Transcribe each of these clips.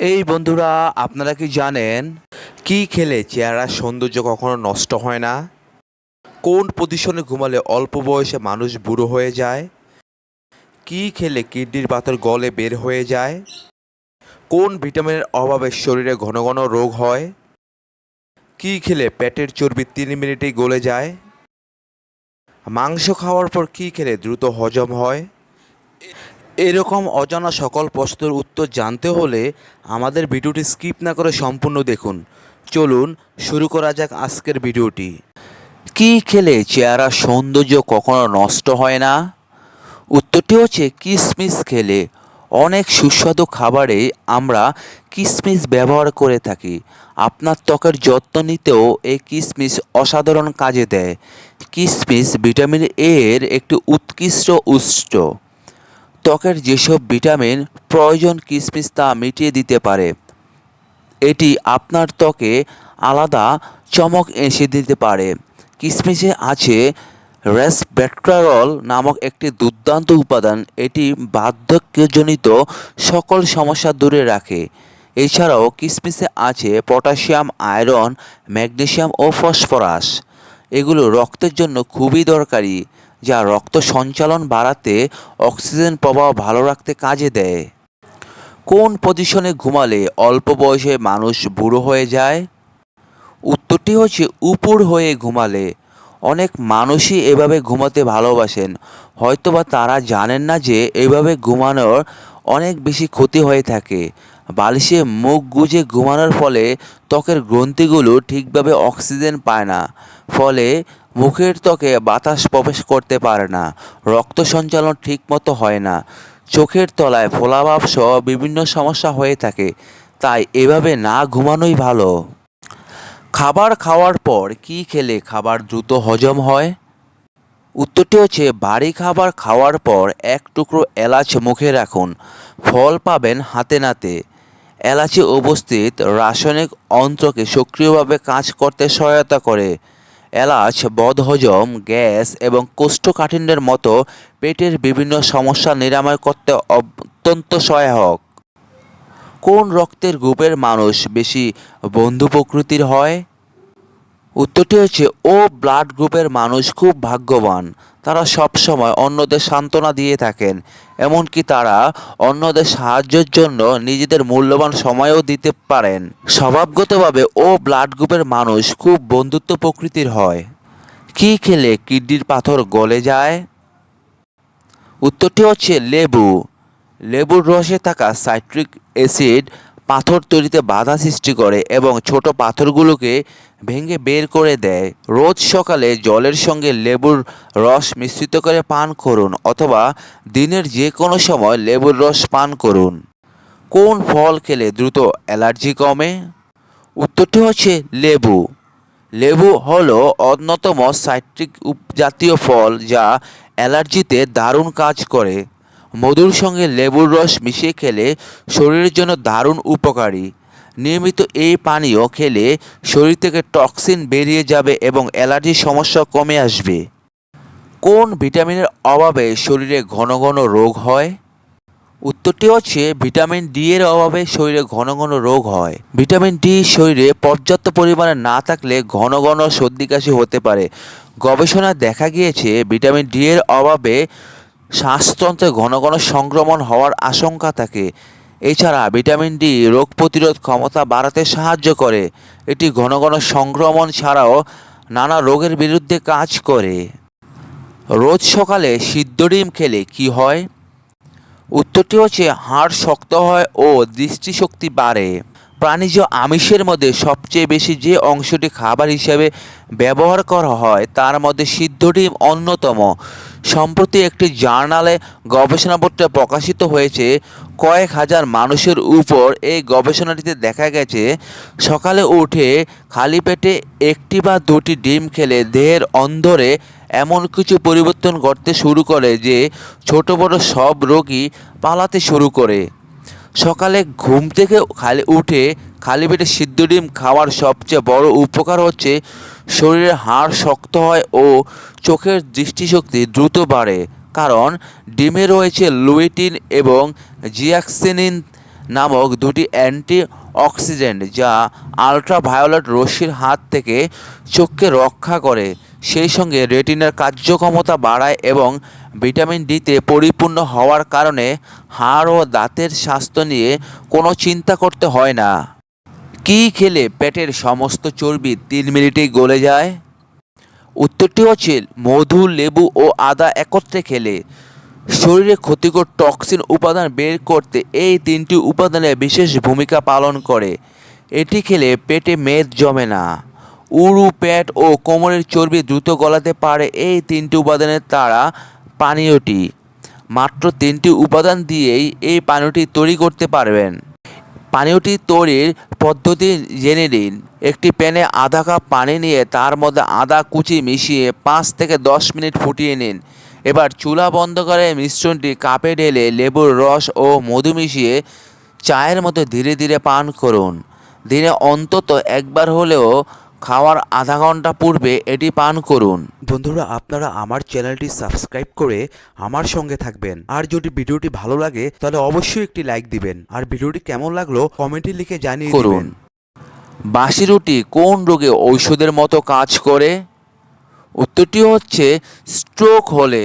এই বন্ধুরা, আপনারা কি জানেন কি খেলে চেহারার সৌন্দর্য কখনো নষ্ট হয় না? কোন পজিশনে ঘুমালে অল্প বয়সে মানুষ বুড়ো হয়ে যায়? কি খেলে কিডনির পাথর গলে বের হয়ে যায়? কোন ভিটামিনের অভাবে শরীরে ঘন ঘন রোগ হয়? কি খেলে পেটের চর্বি তিন মিনিটেই গলে যায়? মাংস খাওয়ার পর কি খেলে দ্রুত হজম হয়? এরকম অজানা সকল প্রশ্নের উত্তর জানতে হলে আমাদের ভিডিওটি স্কিপ না করে সম্পূর্ণ দেখুন। চলুন শুরু করা যাক আজকের ভিডিওটি। কি খেলে চেহারা সৌন্দর্য কখনো নষ্ট হয় না? উত্তরটি হচ্ছে কিশমিশ খেলে। অনেক সুস্বাদু খাবারে আমরা কিশমিশ ব্যবহার করে থাকি। আপনার ত্বকের যত্ন নিতেও এই কিশমিশ অসাধারণ কাজে দেয়। কিশমিশ ভিটামিন এ এর একটি উৎকৃষ্ট উৎস। ত্বকের যেসব ভিটামিন প্রয়োজন কিশমিশ তা মিটিয়ে দিতে পারে। এটি আপনার ত্বকে আলাদা চমক এসে দিতে পারে। কিশমিশে আছে রেসবেট্রারল নামক একটি দুর্দান্ত উপাদান। এটি বার্ধক্যজনিত সকল সমস্যা দূরে রাখে। এছাড়াও কিশমিশে আছে পটাশিয়াম, আয়রন, ম্যাগনেসিয়াম ও ফসফরাস। এগুলো রক্তের জন্য খুবই দরকারি। যা রক্ত সঞ্চালন বাড়াতে অক্সিজেন প্রবাহ ভালো রাখতে কাজে দেয়। কোন পজিশনে ঘুমালে অল্প বয়সে মানুষ বুড়ো হয়ে যায়? উত্তরটি হচ্ছে উপর হয়ে ঘুমালে। অনেক মানুষই এভাবে ঘুমাতে ভালোবাসেন। হয়তোবা তারা জানেন না যে এভাবে ঘুমানোর অনেক বেশি ক্ষতি হয়ে থাকে। বালিশে মুখ গুজে ঘুমানোর ফলে ত্বকের গ্রন্থিগুলো ঠিকভাবে অক্সিজেন পায় না। ফলে মুখের ত্বকে বাতাস প্রবেশ করতে পারে না, রক্ত সঞ্চালন ঠিকমতো হয় না, চোখের তলায় ফোলাভাব সহ বিভিন্ন সমস্যা হয়ে থাকে, তাই এভাবে না ঘুমানোই ভালো। খাবার খাওয়ার পর কি খেলে খাবার দ্রুত হজম হয়? উত্তরটি হচ্ছে, ভারী খাবার খাওয়ার পর এক টুকরো এলাচ মুখে রাখুন। ফল পাবেন হাতে নাতে। এলাচে উপস্থিত রাসায়নিক অন্ত্রকে সক্রিয়ভাবে কাজ করতে সহায়তা করে। এলাচ, বদহজম, গ্যাস এবং কোষ্ঠকাঠিন্যের মতো পেটের বিভিন্ন সমস্যা নিরাময় করতে অত্যন্ত সহায়ক। কোন রক্তের গ্রুপের মানুষ বেশি বন্ধু প্রকৃতির হয়? উত্তরটি হচ্ছে, ও ব্লাড গ্রুপের মানুষ খুব ভাগ্যবান। তারা সবসময় অন্যদের সান্ত্বনা দিয়ে থাকেন। এমনকি তারা অন্যদের সাহায্যের জন্য নিজেদের মূল্যবান সময়ও দিতে পারেন। স্বভাবগতভাবে ও ব্লাড গ্রুপের মানুষ খুব বন্ধুত্ব প্রকৃতির হয়। কী খেলে কিডনির পাথর গলে যায়? উত্তরটি হচ্ছে, লেবু। লেবুর রসে থাকা সাইট্রিক অ্যাসিড পাথর তৈরিতে বাধা সৃষ্টি করে এবং ছোট পাথরগুলোকে ভেঙে বের করে দেয়। রোজ সকালে জলের সঙ্গে লেবুর রস মিশ্রিত করে পান করুন অথবা দিনের যে কোনো সময় লেবুর রস পান করুন। কোন ফল খেলে দ্রুত অ্যালার্জি কমে? উত্তরটি হচ্ছে লেবু। লেবু হলো অন্যতম সাইট্রিক জাতীয় ফল যা অ্যালার্জিতে দারুণ কাজ করে। মধুর সঙ্গে লেবুর রস মিশিয়ে খেলে শরীরের জন্য দারুণ উপকারী। নিয়মিত এই পানীয় খেলে শরীর থেকে টক্সিন বেরিয়ে যাবে এবং অ্যালার্জির সমস্যা কমে আসবে। কোন ভিটামিনের অভাবে শরীরে ঘন ঘন রোগ হয়? উত্তরটি হচ্ছে ভিটামিন ডি এর অভাবে শরীরে ঘন ঘন রোগ হয়। ভিটামিন ডি শরীরে পর্যাপ্ত পরিমাণে না থাকলে ঘন ঘন সর্দি কাশি হতে পারে। গবেষণায় দেখা গিয়েছে ভিটামিন ডি এর অভাবে শ্বাসতন্ত্রে ঘন ঘন সংক্রমণ হওয়ার আশঙ্কা থাকে। এছাড়া ভিটামিন ডি রোগ প্রতিরোধ ক্ষমতা বাড়াতে সাহায্য করে। এটি ঘন ঘন সংক্রমণ ছাড়াও নানা রোগের বিরুদ্ধে কাজ করে। রোজ সকালে সিদ্ধ ডিম খেলে কি হয়? উত্তরটি হচ্ছে, হাড় শক্ত হয় ও দৃষ্টিশক্তি বাড়ে। প্রাণীজ আমিষের মধ্যে সবচেয়ে বেশি যে অংশটি খাবার হিসেবে ব্যবহার করা হয়, তার মধ্যে সিদ্ধ ডিম অন্যতম। সম্প্রতি একটি জার্নালে গবেষণাপত্রে প্রকাশিত হয়েছে, কয়েক হাজার মানুষের উপর এই গবেষণাটিতে দেখা গেছে, সকালে উঠে খালি পেটে একটি বা দুটি ডিম খেলে দেহের অন্ধরে এমন কিছু পরিবর্তন করতে শুরু করে যে ছোট বড় সব রোগী পালাতে শুরু করে। সকালে ঘুম থেকে খালি উঠে খালি পেটে সিদ্ধ ডিম খাওয়ার সবচেয়ে বড় উপকার হচ্ছে শরীরের হাড় শক্ত হয় ও চোখের দৃষ্টিশক্তি দ্রুত বাড়ে। কারণ ডিমে রয়েছে লুইটিন এবং জিয়াক্সিনিন নামক দুটি অ্যান্টি অক্সিডেন্ট যা আলট্রাভায়োলেট রশ্মির হাত থেকে চোখকে রক্ষা করে। সেই সঙ্গে রেটিনার কার্যক্ষমতা বাড়ায় এবং ভিটামিন ডিতে পরিপূর্ণ হওয়ার কারণে হাড় ও দাঁতের স্বাস্থ্য নিয়ে কোনো চিন্তা করতে হয় না। কী খেলে পেটের সমস্ত চর্বি তিন মিনিটেই গলে যায়? উত্তরটি হচ্ছে মধু, লেবু ও আদা একত্রে খেলে। শরীরে ক্ষতিকর টক্সিন উপাদান বের করতে এই তিনটি উপাদানে বিশেষ ভূমিকা পালন করে। এটি খেলে পেটে মেদ জমে না। উরু, পেট ও কোমরের চর্বি দ্রুত গলাতে পারে এই তিনটি উপাদানের তারা পানীয়টি। মাত্র তিনটি উপাদান দিয়েই এই পানীয়টি তৈরি করতে পারবেন। পানীয়টি তৈরির পদ্ধতি জেনে নিন। একটি প্যানে আধা কাপ পানি নিয়ে তার মধ্যে আদা কুচি মিশিয়ে পাঁচ থেকে দশ মিনিট ফুটিয়ে নিন। এবার চুলা বন্ধ করে মিশ্রণটি কাপে ঢেলে লেবুর রস ও মধু মিশিয়ে চায়ের মতো ধীরে ধীরে পান করুন। দিনে অন্তত একবার হলেও খাওয়ার আধা ঘণ্টা পূর্বে এটি পান করুন। বন্ধুরা আপনারা আমার চ্যানেলটি সাবস্ক্রাইব করে আমার সঙ্গে থাকবেন। আর যদি ভিডিওটি ভালো লাগে তাহলে অবশ্যই একটি লাইক দিবেন। আর ভিডিওটি কেমন লাগল কমেন্টে লিখে জানিয়ে করুন। বাসি রুটি কোন রোগে ঔষধের মতো কাজ করে? উত্তরটি হচ্ছে স্ট্রোক হলে।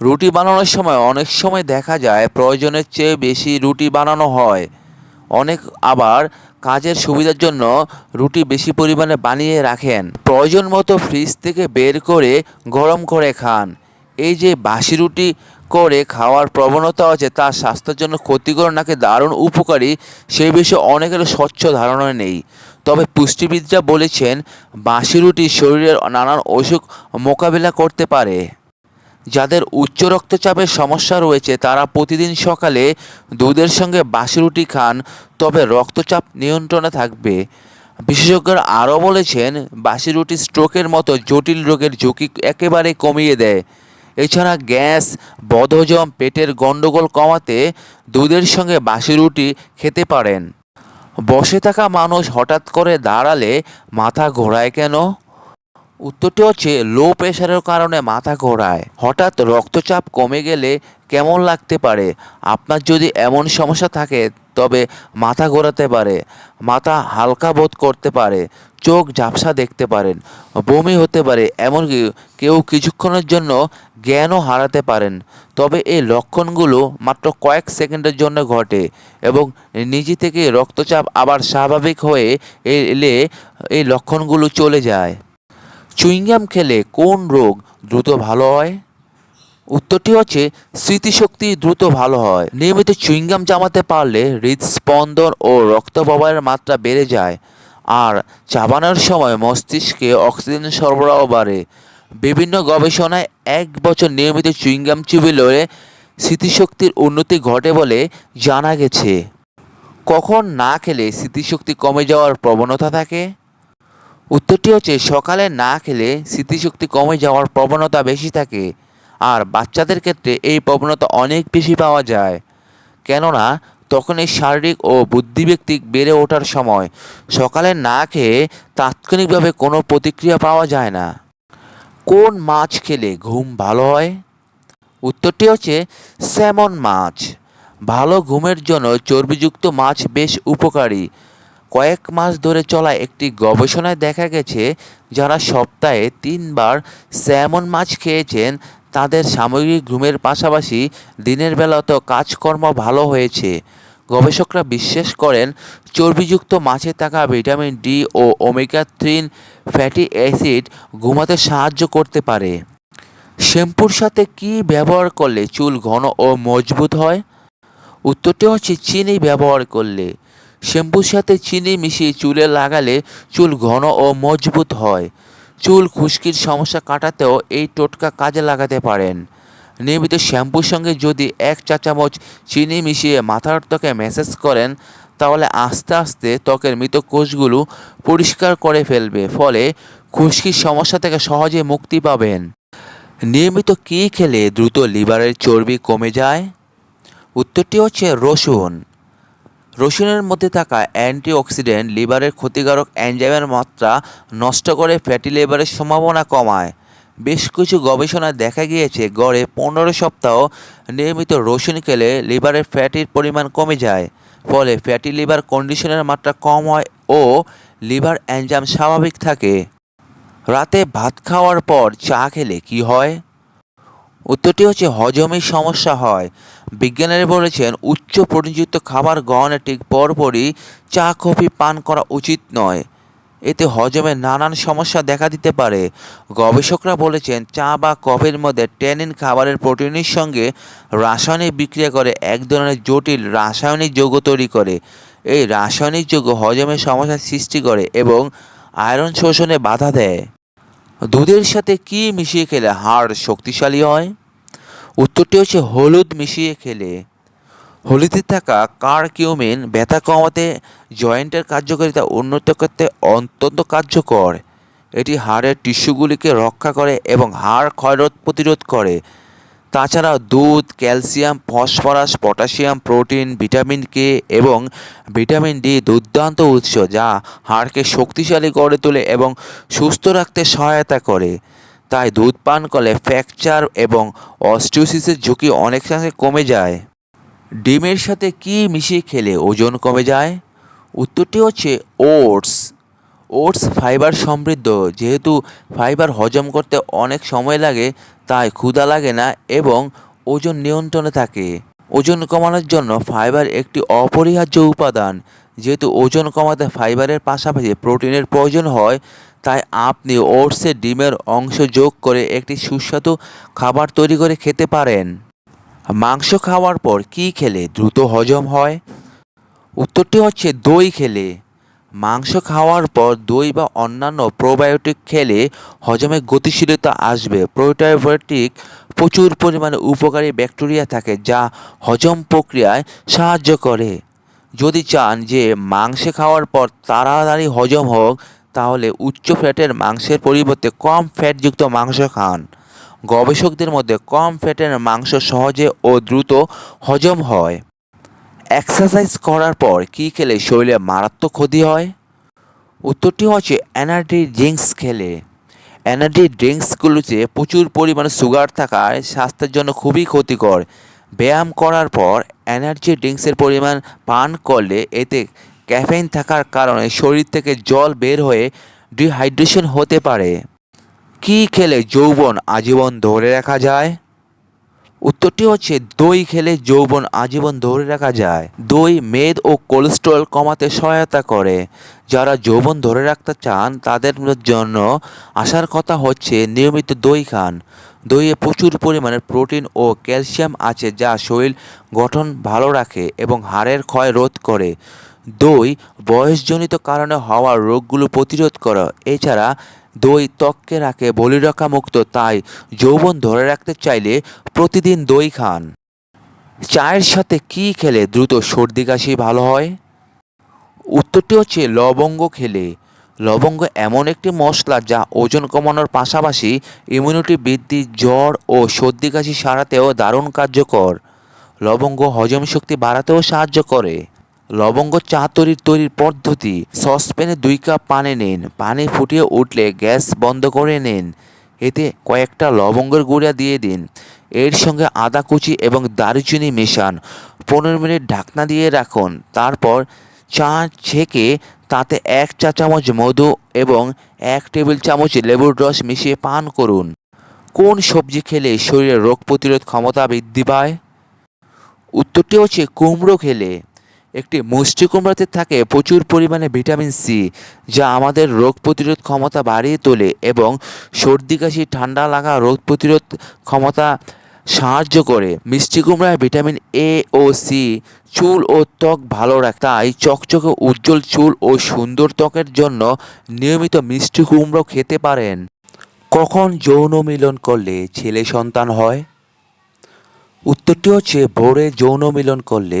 রুটি বানানোর সময় অনেক সময় দেখা যায় প্রয়োজনের চেয়ে বেশি রুটি বানানো হয়। অনেক আবার কাজের সুবিধার জন্য রুটি বেশি পরিমাণে বানিয়ে রাখেন। প্রয়োজন মতো ফ্রিজ থেকে বের করে গরম করে খান। এই যে বাসি রুটি করে খাওয়ার প্রবণতা আছে, তা স্বাস্থ্যের জন্য ক্ষতিকর নাকি দারুণ উপকারী সেই বিষয়ে অনেকের স্বচ্ছ ধারণা নেই। তবে পুষ্টিবিদরা বলেছেন বাসি রুটি শরীরের নানান অসুখ মোকাবিলা করতে পারে। যাদের উচ্চ রক্তচাপের সমস্যা রয়েছে, তারা প্রতিদিন সকালে দুধের সঙ্গে বাসি রুটি খান, তবে রক্তচাপ নিয়ন্ত্রণে থাকবে। বিশেষজ্ঞরা আরও বলেছেন বাসি রুটি স্ট্রোকের মতো জটিল রোগের ঝুঁকি একেবারে কমিয়ে দেয়। এছাড়া গ্যাস, বদহজম, পেটের গণ্ডগোল কমাতে দুধের সঙ্গে বাসি রুটি খেতে পারেন। বসে থাকা মানুষ হঠাৎ করে দাঁড়ালে মাথা ঘোরায় কেন? উত্তরটি হচ্ছে লো প্রেশারের কারণে মাথা ঘোরায়। হঠাৎ রক্তচাপ কমে গেলে কেমন লাগতে পারে? আপনার যদি এমন সমস্যা থাকে, তবে মাথা ঘোরাতে পারে। মাথা হালকা বোধ করতে পারে। চোখ ঝাপসা দেখতে পারেন। বমি হতে পারে। এমনকি কেউ কিছুক্ষণের জন্য জ্ঞানও হারাতে পারেন। তবে এই লক্ষণগুলো মাত্র কয়েক সেকেন্ডের জন্য ঘটে এবং নিজে থেকে রক্তচাপ আবার স্বাভাবিক হয়ে এলে এই লক্ষণগুলো চলে যায়। চুইংগাম খেলে কোন রোগ দ্রুত ভালো হয়? উত্তরটি হচ্ছে স্মৃতিশক্তি দ্রুত ভালো হয়। নিয়মিত চুইংগাম জামাতে পারলে হৃদস্পন্দন ও রক্ত প্রবাহের মাত্রা বেড়ে যায় আর চাবানোর সময় মস্তিষ্কে অক্সিজেন সরবরাহ বাড়ে। বিভিন্ন গবেষণায় এক বছর নিয়মিত চুইংগাম চিবিলে স্মৃতিশক্তির উন্নতি ঘটে বলে জানা গেছে। কখন না খেলে স্মৃতিশক্তি কমে যাওয়ার প্রবণতা থাকে? উত্তরটি হচ্ছে, সকালে না খেলে স্মৃতিশক্তি কমে যাওয়ার প্রবণতা বেশি থাকে, আর বাচ্চাদের ক্ষেত্রে এই প্রবণতা অনেক বেশি পাওয়া যায়। কেননা, তখন এই শারীরিক ও বুদ্ধিব্যক্তিক বেড়ে ওঠার সময় সকালে না খেয়ে তাৎক্ষণিকভাবে কোনো প্রতিক্রিয়া পাওয়া যায় না। কোন মাছ খেলে ঘুম ভালো হয়? উত্তরটি হচ্ছে, স্যামন মাছ। ভালো ঘুমের জন্য চর্বিযুক্ত মাছ বেশ উপকারী কয়েক মাস ধরে চলা একটি গবেষণায় দেখা গেছে, যারা সপ্তাহে তিনবার স্যামন মাছ খেয়েছেন, তাদের সামগ্রিক ঘুমের পাশাপাশি দিনের বেলাতেও কাজকর্ম ভালো হয়েছে। গবেষকরা বিশ্বাস করেন, চর্বিযুক্ত মাছে থাকা ভিটামিন ডি ও ওমেগা থ্রি ফ্যাটি অ্যাসিড ঘুমাতে সাহায্য করতে পারে। শ্যাম্পুর সাথে কি ব্যবহার করলে চুল ঘন ও মজবুত হয়? উত্তরটি হচ্ছে চিনি ব্যবহার করলে। শ্যাম্পুর সাথে চিনি মিশিয়ে চুলে লাগালে চুল ঘন ও মজবুত হয়। চুল খুশকির সমস্যা কাটাতেও এই টোটকা কাজে লাগাতে পারেন। নিয়মিত শ্যাম্পুর সঙ্গে যদি এক চা চামচ চিনি মিশিয়ে মাথার ত্বকে ম্যাসেজ করেন, তাহলে আস্তে আস্তে ত্বকের মৃত কোষগুলো পরিষ্কার করে ফেলবে, ফলে খুশকির সমস্যা থেকে সহজে মুক্তি পাবেন। নিয়মিত কী খেলে দ্রুত লিভারের চর্বি কমে যায়? উত্তরটি হচ্ছে রসুন। রসুনের মধ্যে থাকা অ্যান্টিঅক্সিডেন্ট লিভারের ক্ষতিকারক এনজাইমের মাত্রা নষ্ট করে ফ্যাটি লিভারের সম্ভাবনা কমায়। বেশ কিছু গবেষণায় দেখা গিয়েছে, গড়ে পনেরো সপ্তাহ নিয়মিত রসুন খেলে লিভারের ফ্যাটির পরিমাণ কমে যায়, ফলে ফ্যাটি লিভার কন্ডিশনের মাত্রা কম হয় ও লিভার এনজাম স্বাভাবিক থাকে। রাতে ভাত খাওয়ার পর চা খেলে কি হয়? উত্তরটি হচ্ছে হজমের সমস্যা হয়। বিজ্ঞানীরা বলেছেন, উচ্চ প্রোটিনযুক্ত খাবার গ্রহণের ঠিক পরপরই চা, কফি, পান করা উচিত নয়। এতে হজমে নানান সমস্যা দেখা দিতে পারে। গবেষকরা বলেছেন, চা বা কফির মধ্যে ট্যানিন খাবারের প্রোটিনের সঙ্গে রাসায়নিক বিক্রিয়া করে এক ধরনের জটিল রাসায়নিক যৌগ তৈরি করে। এই রাসায়নিক যৌগ হজমের সমস্যার সৃষ্টি করে এবং আয়রন শোষণে বাধা দেয়। দুধের সাথে কি মিশিয়ে খেলে হাড় শক্তিশালী হয়? উত্তরটি হচ্ছে হলুদ মিশিয়ে খেলে। হলুদে থাকা কারকিউমিন ব্যথা কমাতে, জয়েন্টের কার্যকারিতা উন্নত করতে অত্যন্ত কার্যকর। এটি হাড়ের টিস্যুগুলিকে রক্ষা করে এবং হাড় ক্ষয়রোধ প্রতিরোধ করে। তাছাড়া দুধ, calcium, phosphorus, potassium, protein, vitamin K এবং ভিটামিন ডি দুর্দান্ত উৎস যা হাড়কে শক্তিশালী করে তোলে এবং সুস্থ রাখতে সহায়তা করে। তাই দুধ পান করলে ফ্র্যাকচার এবং অস্টিওসিসের ঝুঁকি অনেকাংশে কমে যায়। ডিমের সাথে কি মিশিয়ে খেলে ওজন কমে যায়? উত্তরটি হচ্ছে ওটস। ওটস ফাইবার সমৃদ্ধ, যেহেতু ফাইবার হজম করতে অনেক সময় লাগে তাই ক্ষুধা লাগে না এবং ওজন নিয়ন্ত্রণে থাকে। ওজন কমানোর জন্য ফাইবার একটি অপরিহার্য উপাদান। যেহেতু ওজন কমাতে ফাইবারের পাশাপাশি প্রোটিনের প্রয়োজন হয়, তাই আপনি ওটসে ডিমের অংশ যোগ করে একটি সুস্বাদু খাবার তৈরি করে খেতে পারেন। মাংস খাওয়ার পর কি খেলে দ্রুত হজম হয়? উত্তরটি হচ্ছে দই খেলে। মাংস খাওয়ার পর দই বা অন্যান্য প্রোবায়োটিক খেলে হজমে গতিশীলতা আসবে। প্রোবায়োটিক প্রচুর পরিমাণে উপকারী ব্যাকটেরিয়া থাকে যা হজম প্রক্রিয়ায় সাহায্য করে। যদি চান যে মাংস খাওয়ার পর তাড়াতাড়ি হজম হোক, তাহলে উচ্চ ফ্যাটের মাংসের পরিবর্তে কম ফ্যাটযুক্ত মাংস খান। গবেষকদের মধ্যে কম ফ্যাটের মাংস সহজে ও দ্রুত হজম হয়। এক্সারসাইজ করার পর কি খেলে শরীরে মারাত্মক ক্ষতি হয়? উত্তরটি হচ্ছে এনার্জি ড্রিঙ্কস খেলে। এনার্জি ড্রিঙ্কসগুলোতে প্রচুর পরিমাণে সুগার থাকায় স্বাস্থ্যের জন্য খুবই ক্ষতিকর। ব্যায়াম করার পর এনার্জি ড্রিঙ্কসের পরিমাণ পান করলে এতে ক্যাফেইন থাকার কারণে শরীর থেকে জল বের হয়ে ডিহাইড্রেশন হতে পারে। কি খেলে যৌবন আজীবন ধরে রাখা যায়? উত্তরটি হচ্ছে, দই খেলে যৌবন আজীবন ধরে রাখা যায়। দই, মেদ ও কোলেস্ট্রল কমাতে সহায়তা করে। যারা যৌবন ধরে রাখতে চান, তাদের জন্য আসার কথা হচ্ছে, নিয়মিত দই খান। দইয়ে প্রচুর পরিমাণে প্রোটিন ও ক্যালসিয়াম আছে, যা শরীর গঠন ভালো রাখে এবং হাড়ের ক্ষয় রোধ করে। দই বয়সজনিত কারণে হওয়া রোগগুলো প্রতিরোধ করে। এছাড়া দই ত্বককে রাখে বলিরক্ষা মুক্ত তাই যৌবন ধরে রাখতে চাইলে প্রতিদিন দই খান। চায়ের সাথে কি খেলে দ্রুত সর্দি কাশি ভালো হয়? উত্তরটি হচ্ছে লবঙ্গ খেলে। লবঙ্গ এমন একটি মশলা যা ওজন কমানোর পাশাপাশি ইমিউনিটি বৃদ্ধি, জ্বর ও সর্দি কাশি সারাতেও দারুণ কার্যকর। লবঙ্গ হজম শক্তি বাড়াতেও সাহায্য করে। লবঙ্গ চা তৈরির তৈরির পদ্ধতি। সসপ্যানে দুই কাপ পানি নিন। পানি ফুটিয়ে উঠলে গ্যাস বন্ধ করে নিন। এতে কয়েকটা লবঙ্গের গুঁড়া দিয়ে দিন। এর সঙ্গে আদা কুচি এবং দারুচিনি মেশান। পনেরো মিনিট ঢাকনা দিয়ে রাখুন। তারপর চা ছেঁকে তাতে এক চা চামচ মধু এবং এক টেবিল চামচ লেবুর রস মিশিয়ে পান করুন। কোন সবজি খেলে শরীরের রোগ প্রতিরোধ ক্ষমতা বৃদ্ধি পায়? উত্তরটি হচ্ছে কুমড়ো খেলে। একটি মুষ্টি কুমড়াতে থাকে প্রচুর পরিমাণে ভিটামিন সি, যা আমাদের রোগ প্রতিরোধ ক্ষমতা বাড়িয়ে তোলে এবং সর্দি, কাশি, ঠান্ডা লাগা রোগ প্রতিরোধ ক্ষমতা সাহায্য করে। মিষ্টি কুমড়ায় ভিটামিন এ ও সি চুল ও ত্বক ভালো রাখে, তাই চকচকে উজ্জ্বল চুল ও সুন্দর ত্বকের জন্য নিয়মিত মিষ্টি কুমড়ো খেতে পারেন। কখন যৌন মিলন করলে ছেলে সন্তান হয়? উত্তরটি হচ্ছে ভোরে যৌন মিলন করলে